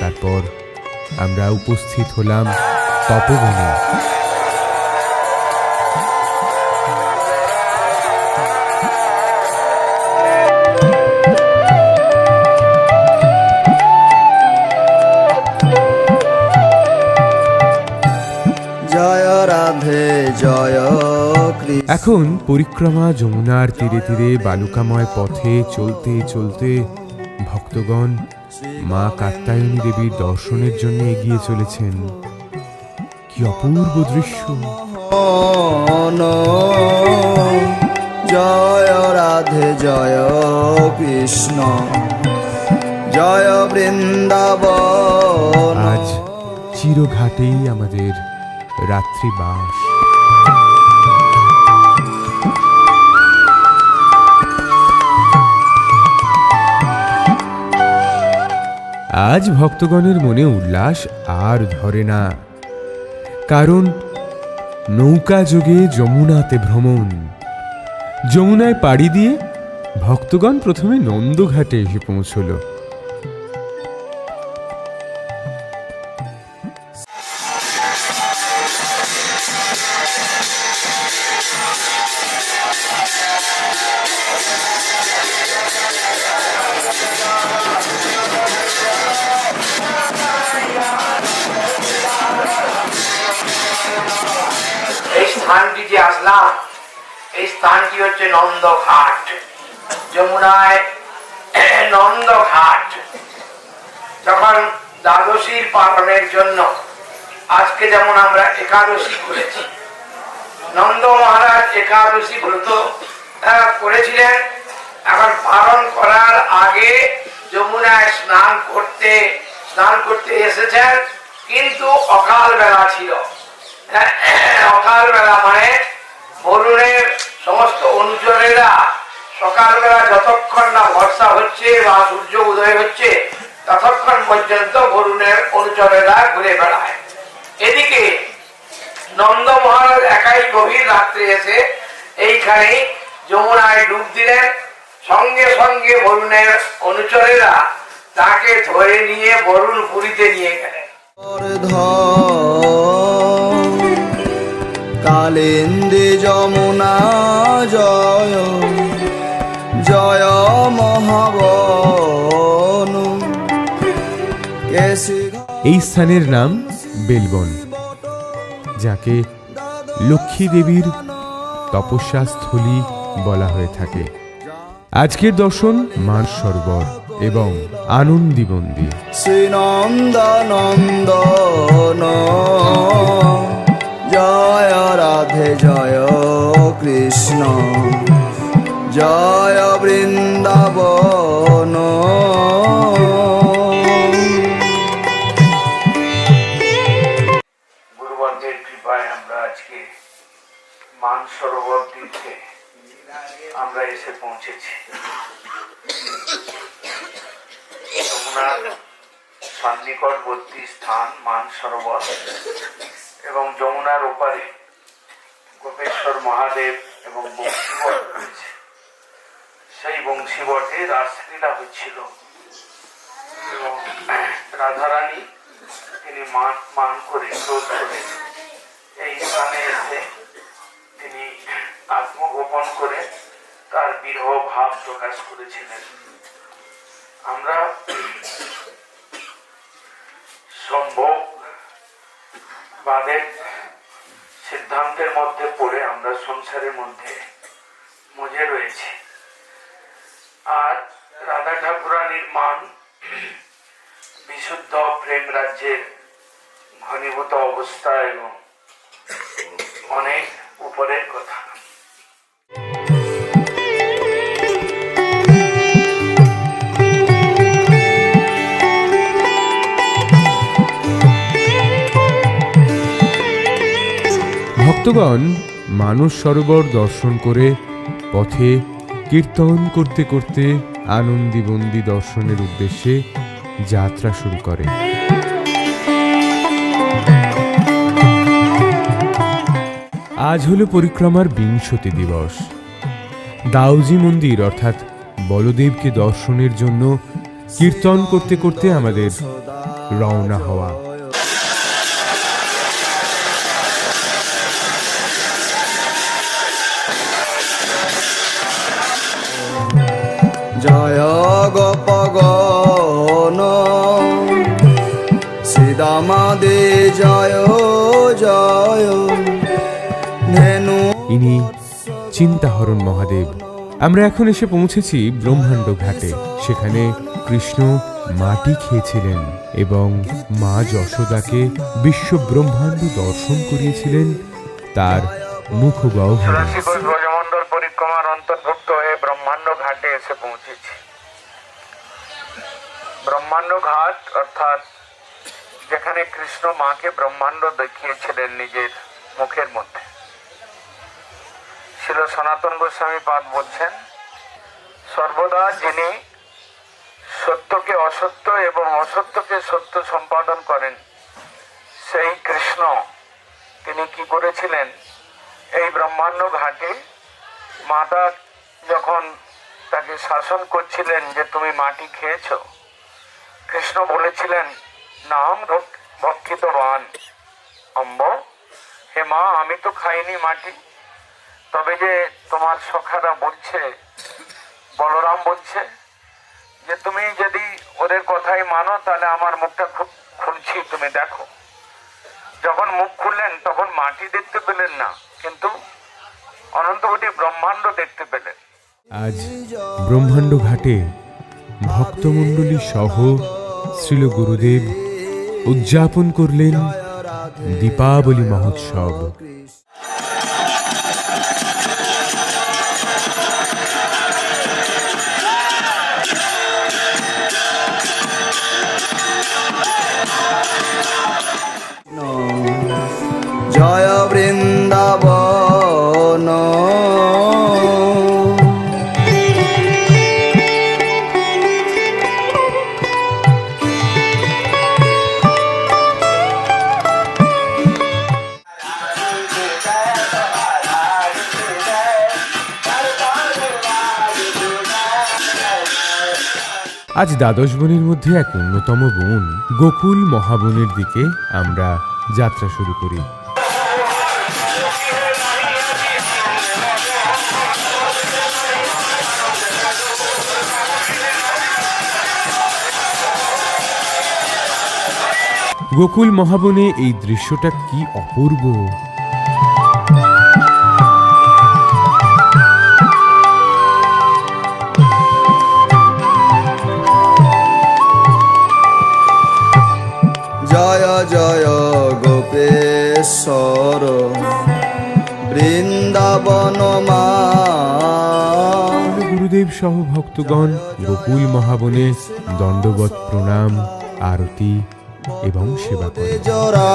তারপর আমরা উপস্থিত হলাম তপবনে। জয় রাধে জয় এখন পরিক্রমা যমুনার তীরে তীরে বালুকাময় পথে চলতে চলতে ভক্তগণ মা কাত্যায়নী দেবীর দর্শনের জন্য এগিয়ে চলেছেন। কি অপূর্ব দৃশ্য। জয় রাধে জয় কৃষ্ণ জয় বৃন্দাবন। আজ চিরঘাটেই আমাদের রাত্রিবাস। আজ ভক্তগণের মনে উল্লাস আর ধরে না। কারণ নৌকা যোগে যমুনাতে ভ্রমণ। যমুনায় পাড়ি দিয়ে ভক্তগণ প্রথমে নন্দঘাটে এসে পৌঁছলো। আসলাম এই স্থানটি হচ্ছে? নন্দঘাট। যমুনায় নন্দঘাট। যখন দ্বাদশীর পালনের জন্য আজকে যেমন আমরা একাদশী করেছি, নন্দ মহারাজ একাদশী ব্রত করেছিলেন। এখন পালন করার আগে যমুনায় স্নান করতে স্নান করতে এসেছেন। কিন্তু অকাল বেলা ছিল সকালবেলা মানে বরুণের সমস্ত অনুচরেরা সকালবেলা যতক্ষণ না বর্ষা হচ্ছে বা সূর্য উদয় হচ্ছে, ততক্ষণ পর্যন্ত বরুণের অনুচরেরা ঘুরে বেড়ায়। এদিকে নন্দ মহারাজ একাই গভীর রাত্রে এসে এইখানে যমুনায় ডুব দিলেন। সঙ্গে সঙ্গে বরুণের অনুচরেরা তাকে ধরে নিয়ে বরুণ পুরীতে নিয়ে গেলেন। কালিন্দী যমুনা জয় জয় মহাবন। এই স্থানের নাম বেলবন যাকে লক্ষ্মী দেবীর তপস্যা স্থলী বলা হয়ে থাকে। আজকের দর্শন মান সরোবর এবং আনন্দীবন্দী শ্রীনন্দনন্দন জয় আজকে মান সরোবর তীর্থে আমরা এসে পৌঁছেছি। যমুনার সন্নিকটবর্তী স্থান মান সরোবর এবং যমুনার ওপারে গোপেশ্বর মহাদেব এবং বংশীবট রয়েছে। সেই বংশীবটে রাসলীলা হচ্ছিল এবং রাধারানী তিনি মান মান করে ক্রোধ করে এই স্থানে এসে তিনি আত্মগোপন করে তার বিরহ ভাব প্রকাশ করেছিলেন। আমরা সম্ভব বাদের সিদ্ধান্তের মধ্যে পড়ে আমরা সংসারের মধ্যে মজে রয়েছে। আর রাধা ঠাকুরানির মান বিশুদ্ধ প্রেম রাজ্যের ঘনীভূত অবস্থা এবং অনেক উপরের কথা। ভক্তগণ মানস সরোবর দর্শন করে পথে কীর্তন করতে করতে আনন্দীবন্দি দর্শনের উদ্দেশ্যে যাত্রা শুরু করে আজ হলো পরিক্রমার বিংশতি দিবস। দাউজি মন্দির, অর্থাৎ বলদেবকে দর্শনের জন্য কীর্তন করতে করতে আমাদের রওনা হওয়া। জয় শ্রীদামাদে জয় জয় চিন্তাহরণ মহাদেব। আমরা এখন এসে পৌঁছেছি ব্রহ্মাণ্ড ঘাটে। সেখানে কৃষ্ণ মাটি খেয়েছিলেন এবং মা যশোদাকে বিশ্ব ব্রহ্মাণ্ড দর্শন করিয়েছিলেন তার মুখ ব্রজমণ্ডল পরিক্রমার অন্তর্ভুক্ত হয়ে ব্রহ্মাণ্ড ঘাটে এসে পৌঁছেছি। ব্রহ্মাণ্ড ঘাট, অর্থাৎ যেখানে কৃষ্ণ মাকে ব্রহ্মাণ্ড দেখিয়েছিলেন নিজের মুখের মধ্যে। ছিল সনাতন গোস্বামী পাদ বলছেন, সর্বদা যিনি সত্যকে অসত্য এবং অসত্যকে সত্য সম্পাদন করেন, সেই কৃষ্ণ, তিনি কি করেছিলেন? এই ব্রহ্মাণ্ড ঘাটে মাতা যখন তাকে শাসন করছিলেন যে তুমি মাটি খেয়েছ, কৃষ্ণ বলেছিলেন, নাম ভক- ভক্ষিতবান। অম্ব, হে মা, আমি তো খাইনি মাটি। তবে যে তোমার সখারা বলছে, বলরাম বলছে, যে তুমি যদি ওদের কথাই মানো, তাহলে আমার মুখটা খুব খুলছি, তুমি দেখো। যখন মুখ খুললেন, তখন মাটি দেখতে পেলেন না, কিন্তু অনন্তকোটি ব্রহ্মাণ্ড দেখতে পেলেন। আজ ব্রহ্মাণ্ড ঘাটে ভক্তমণ্ডলী সহ শ্রীল গুরুদেব উদযাপন করলেন দীপাবলি মহোৎসব। আজ দ্বাদশ বনের মধ্যে এক অন্যতম বোন। গোকুল মহাবনের দিকে আমরা যাত্রা শুরু করি। গোকুল মহাবনে এই দৃশ্যটা কি অপূর্ব! জয় জয় গোপেশ্বর। বৃন্দাবন মা। গুরুদেব সহ ভক্তগণ গোকুল মহাবনে দণ্ডবত প্রণাম আরতি এবং সেবা করে জরা